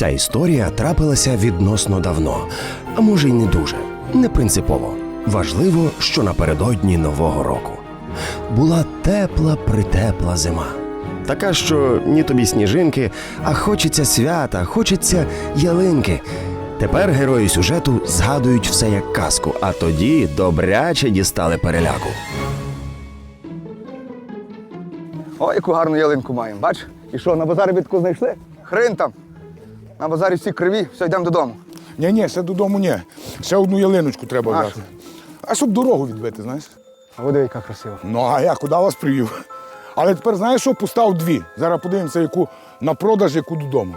Ця історія трапилася відносно давно, а може й не дуже, не принципово. Важливо, що напередодні Нового року була тепла притепла зима. Така, що ні тобі сніжинки, а хочеться свята, хочеться ялинки. Тепер герої сюжету згадують все як казку, а тоді добряче дістали переляку. О, яку гарну ялинку маємо. Бач? І що, на базарі бітку знайшли? Хрин там. На базарі всі криві, все, йдемо додому. Ні, ні, ще додому ні. Ще одну ялиночку треба А взяти. А щоб дорогу відбити, знаєш? А води, яка красива. Ну, а я куди вас привів? Але тепер знаєш що? Постав дві. Зараз подивимося, яку на продаж, яку додому.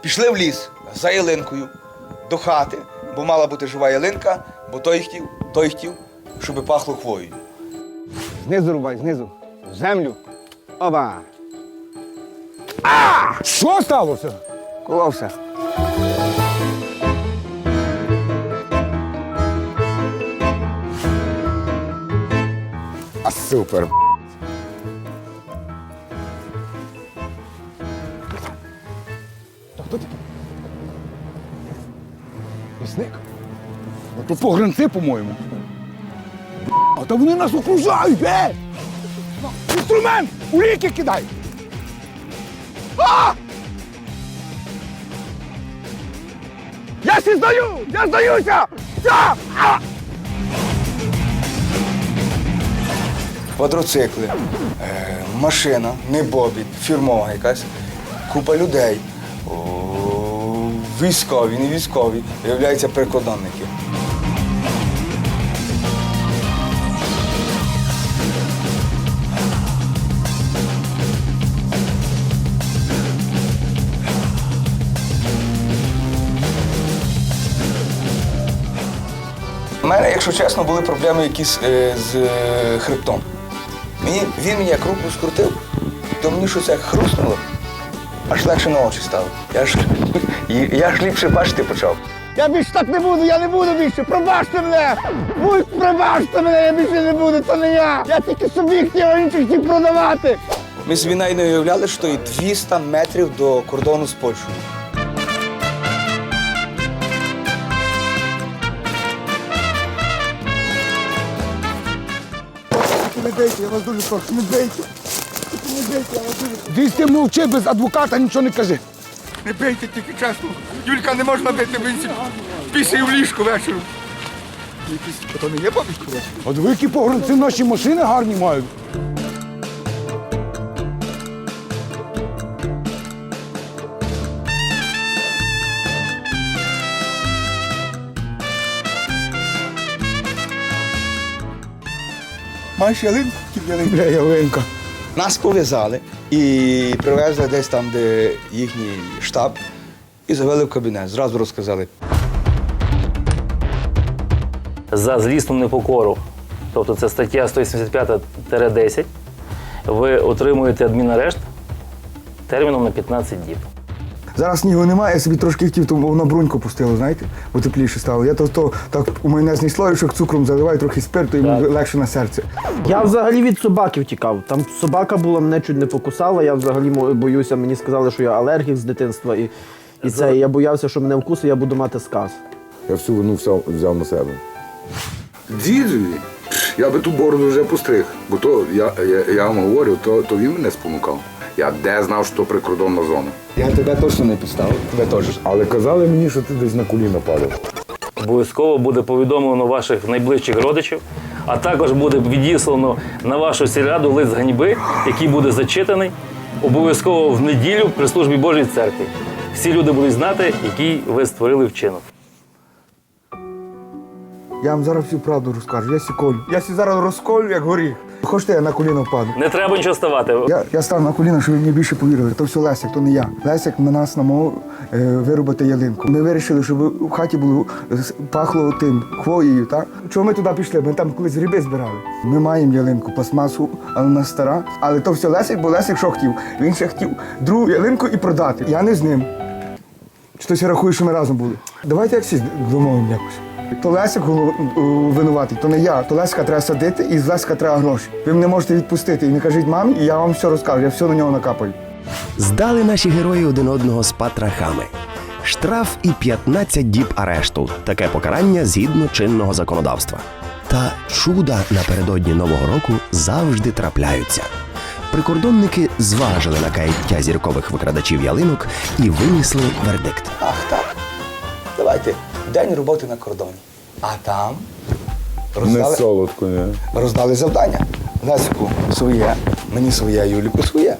Пішли в ліс за ялинкою до хати, бо мала бути жива ялинка, бо той хотів, той хотів, щоб пахло хвоєю. Знизу рубай, знизу. В землю. Оба! Що сталося? Коловся. А супер. Лісник. А то погранці, по-моєму. А то вони нас окружають, е! Інструмент! У ліки кидай! Сі здаю! Я здаюся! Все! Квадроцикли, е, машина, не бобіт, фірмова якась, купа людей. Військові, не військові, виявляються прикордонники. Якщо чесно, були проблеми якісь е, з е, хребтом. Мені, він мені як руку скрутив, то мені щось як хрустнуло, аж легше на очі стало. Я ж, я ж ліпше бачити почав. Я більше так не буду, я не буду більше. Пробачте мене! Будь, пробачте мене, я більше не буду, це не я. Я тільки собі хотів, а інших хотів продавати. Ми навіть не уявляли, що і 200 метрів до кордону з Польщею. Бейте, я вас дуже прошу, не бейте. Не бейте, я вас дуже прошу. ти мовчи без адвоката, нічого не кажи. Не бейте тільки чесно. Юлька не можна бити, він після в ліжку вечором. То не є бабічко? От ви які погранці наші машини гарні мають. Маєш ялинку? Бля, ялинка. Нас пов'язали і привезли десь там, де їхній штаб, і завели в кабінет. Зразу розказали. за злісну непокору, тобто це стаття 185-10, ви отримуєте адмінарешт терміном на 15 діб. Зараз снігу немає, я собі трошки хотів, тому воно бруньку пустило, знаєте, бо тепліше стало. Я то, то так у майонезний слоїчок цукром заливаю, трохи спирту, йому Так. легше на серце. Я взагалі від собаки втікав. Там собака була, мене чуть не покусала. Я взагалі мо- боюся, мені сказали, що я алергік з дитинства. І, і це, і я боявся, що мене вкусить, я буду мати сказ. Я всю вину взяв, взяв на себе. Дідові, я би ту бороду вже постриг, бо то я, я, я вам говорю, то, то він мене спонукав. Я де знав, що прикордонна зона. Я тебе точно не підставив, тебе теж. Але казали мені, що ти десь на коліна падав. Обов'язково буде повідомлено ваших найближчих родичів, а також буде відіслано на вашу сільраду лист ганьби, який буде зачитаний обов'язково в неділю при службі Божій церкві. Всі люди будуть знати, який ви створили вчинок. Я вам зараз всю правду розкажу. Я сіколю. Я сі зараз розколю, як горіх. Хочете, я на коліно впаду. Не треба нічого ставати. Я, я став на коліна, щоб мені більше повірили. То все Лесик, то не я. Лесик на нас намов е, вирубати ялинку. Ми вирішили, щоб у хаті було е, с- пахло тим хвоєю. Так? Чого ми туди пішли? Ми там колись гриби збирали. Ми маємо ялинку, пластмасу, але вона стара. Але то все Лесик, бо Лесик що хотів? Він ще хотів другу ялинку і продати. Я не з ним. Чи хтось рахує, що ми разом були? Давайте як всі домовимо якось. То Лесик у- винуватий, то не я. То Лесика треба садити і з Лесика треба гроші. Ви мене можете відпустити і не кажіть мамі, і я вам все розкажу, я все на нього накапаю. Здали наші герої один одного з патрахами. Штраф і 15 діб арешту таке покарання згідно чинного законодавства. Та чуда напередодні нового року завжди трапляються. Прикордонники зважили на каяття зіркових викрадачів ялинок і винесли вердикт. Ах, так. Давайте. День роботи на кордоні. А там Не солодко, не. роздали завдання. Лесику своє, мені своє, Юліку своє.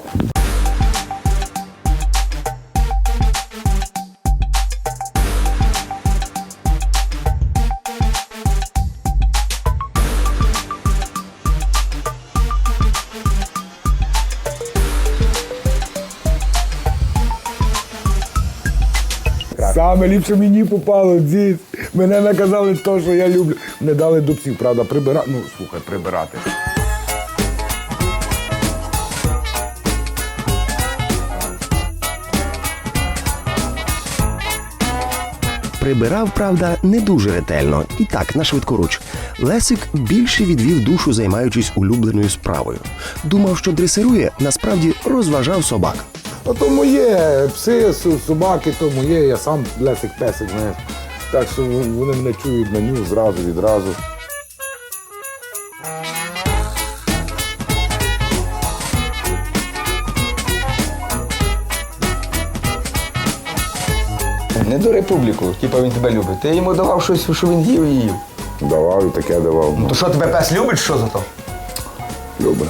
Ліпше мені попало, дід. Мене наказали то, що я люблю. Не дали дубців, правда, прибирати. Ну, слухай, прибирати. Прибирав, правда, не дуже ретельно і так на швидкоруч. Лесик більше відвів душу, займаючись улюбленою справою. Думав, що дресирує, насправді розважав собак. А то моє, пси, собаки, то моє, я сам лесик песик, знаєш. Так що вони мене чують на ню зразу відразу. Не до республіку, типу він тебе любить. Ти йому давав щось, що він їв і їв. Давав і таке давав. То що тебе пес любить, що за то? Любе.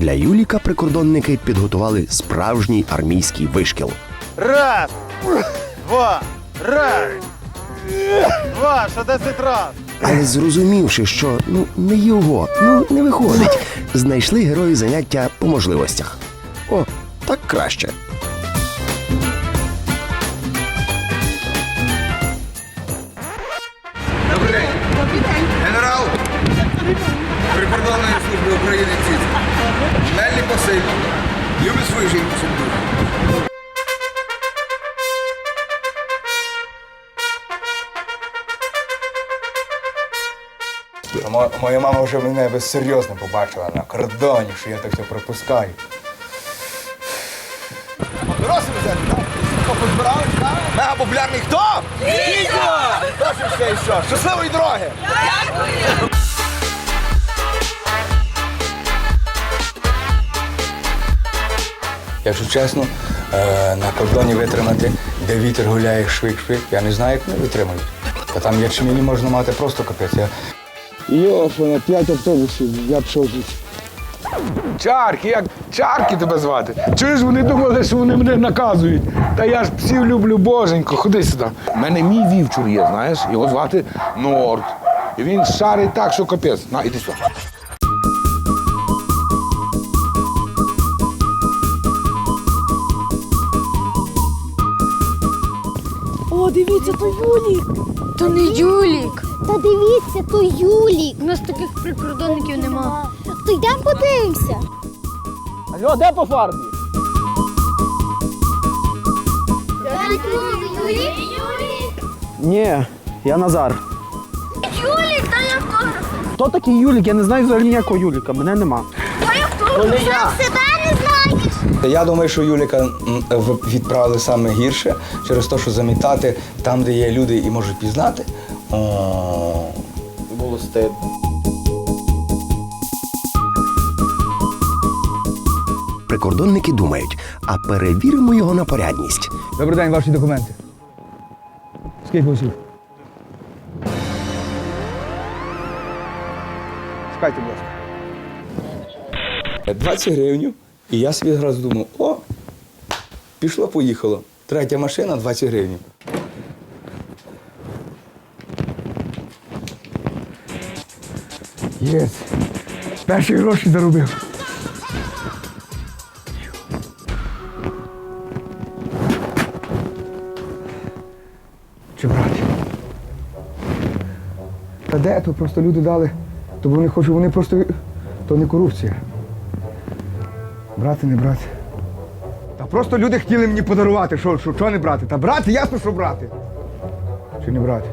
Для Юліка прикордонники підготували справжній армійський вишкіл. Раз, два, раз, два, ще десять раз. Але зрозумівши, що ну не його, ну не виходить, знайшли герої заняття по можливостях. О, так краще. Василь. Любить свою жінку мо- Моя мама вже мене би серйозно побачила на кордоні, що я так все пропускаю. Дорослі взяти, так? Позбирали, так? Мега популярний хто? Вітя! Хто ж ще і що? Щасливої дороги! Якщо чесно, е, на кордоні витримати, де вітер гуляє швик-швик, я не знаю, як вони витримують. Та там ячмені можна мати просто капець. Я... Йофа, на п'ять автобусів, я пішов тут. Чарки, як чарки тебе звати. Чуєш, вони думали, що вони мене наказують. Та я ж псів люблю, боженько, ходи сюди. У мене мій вівчур є, знаєш, його звати Норд. І він шарить так, що капець. На, іди сюди. О, дивіться, то Юлік. То не Юлік. Та дивіться, то Юлік. У нас таких прикордонників нема. То йдемо подивимося. Алло, де по фарбі? Юлік? Ні, я Назар. Юлік, та я хто? Хто такий Юлік? Я не знаю взагалі ніякого Юліка, мене нема. То не я. Себе не знаєш. Я думаю, що Юліка в- відправили саме гірше через те, що замітати там, де є люди і можуть пізнати. О, Було стидно. Прикордонники думають, а перевіримо його на порядність. Добрий день, ваші документи. Скільки усіх? Чекайте, будь ласка. 20 гривень. І я собі зразу думав, о, пішло, поїхало. Третя машина 20 гривень. Єс. Перші гроші заробив. Чи брати? Та де то просто люди дали, то вони хочуть, вони просто. То не корупція. Брати, не брати. Та просто люди хотіли мені подарувати. Що, що, що не брати? Та брати, ясно, що брати. Чи не брати?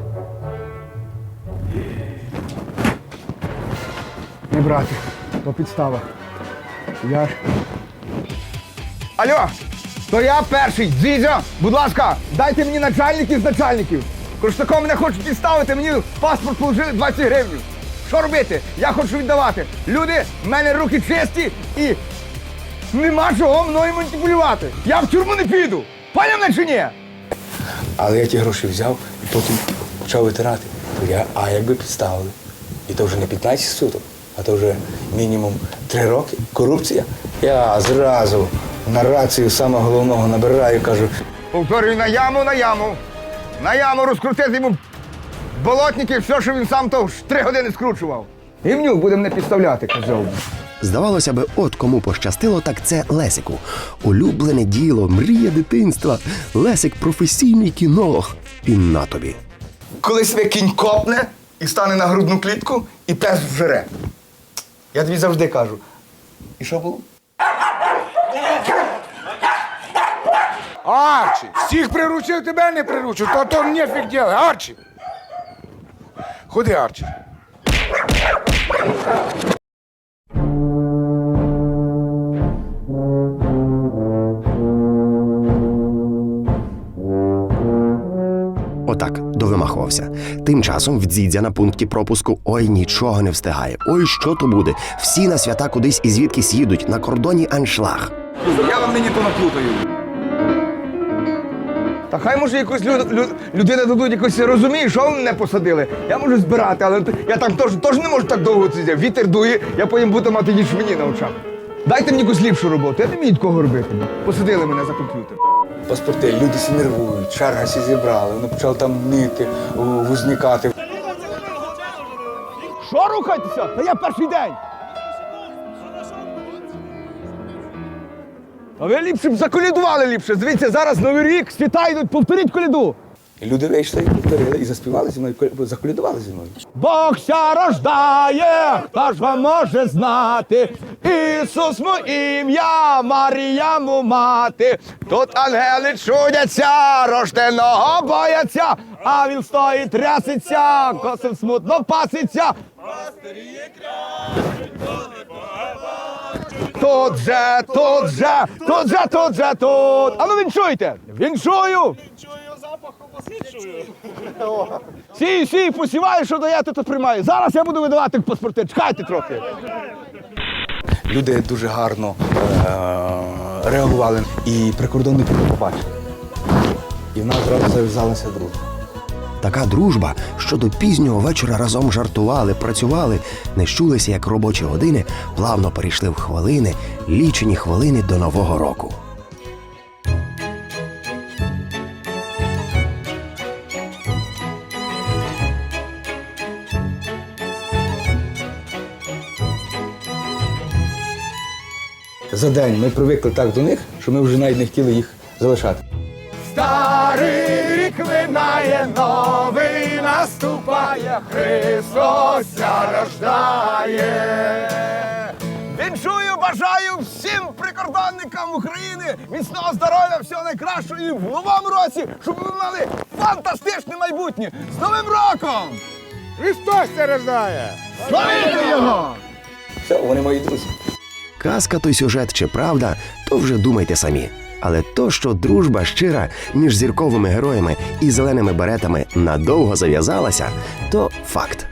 Не брати. То підстава. Я ж. Алло, то я перший. Дзідзьо, будь ласка, дайте мені начальників з начальників. Коштаком мене хочуть підставити, мені в паспорт положили 20 гривень. Що робити? Я хочу віддавати. Люди, в мене руки чисті і нема чого мною маніпулювати. Я в тюрму не піду. Поняв мене чи ні? Але я ті гроші взяв і потім почав витирати. То я, а якби підставили? І то вже не 15 суток, а то вже мінімум 3 роки. Корупція. Я зразу на рацію саме головного набираю, кажу, Повторюю, на яму, на яму. На яму розкрутити йому болотники, все, що він сам то ж три години скручував. Гімнюк будемо не підставляти, казав. Здавалося би, от кому пощастило, так це Лесику. Улюблене діло, мрія дитинства. Лесик професійний кінолог. І на тобі. коли себе кінь копне і стане на грудну клітку, і пес вжере. Я тобі завжди кажу. І що було? Арчі, всіх приручив, тебе не приручив, то то нефіг діли. Арчі. Ходи, Арчі. Довимахувався. Тим часом в дзідзя на пункті пропуску ой нічого не встигає. Ой, що то буде? Всі на свята кудись і звідкись їдуть на кордоні аншлаг. Я вам нині то наплутаю. Та хай може якусь лю, лю, людина дадуть якось розуміє, що вони не посадили. Я можу збирати, але я там теж, не можу так довго сидіти. Вітер дує, я потім буду мати ячмені на очах. Дайте мені якусь ліпшу роботу, я не вмію такого робити. Посадили мене за комп'ютер. Паспорти, люди всі нервують, черга всі зібрали, вони почали там нити, вузникати. Що рухайтеся? Та я перший день. А ви ліпше б заколядували ліпше. Дивіться, зараз новий рік, світа йдуть, повторіть коляду. І люди вийшли, і повторили, і заспівали зі мною, заколядували зі мною. Бог ся рождає, хто ж вам може знати? Ісус му ім'я, Марія му мати. Тут ангели чудяться, рожденого бояться, а він стоїть трясеться, косим смутно паситься. Тут же, тут же, тут же, тут же, тут. А ну вінчуйте! Вінчую! Сій, сій, посіваю, що даєте, то приймаю. Зараз я буду видавати паспорти. Чекайте трохи. Люди дуже гарно е- реагували. І прикордонники побачили. І в нас зразу зав'язалася дружба. Така дружба, що до пізнього вечора разом жартували, працювали, не щулися, як робочі години, плавно перейшли в хвилини, лічені хвилини до Нового року. За день ми привикли так до них, що ми вже навіть не хотіли їх залишати. Старий рік минає, новий наступає, Христос ся рождає. Віншую, бажаю всім прикордонникам України міцного здоров'я, всього найкращого і в новому році, щоб ви мали фантастичне майбутнє. З Новим роком! Христос це рождає! Славіте його! Все, вони мої друзі. Казка той сюжет чи правда, то вже думайте самі. Але то, що дружба щира між зірковими героями і зеленими беретами надовго зав'язалася, то факт.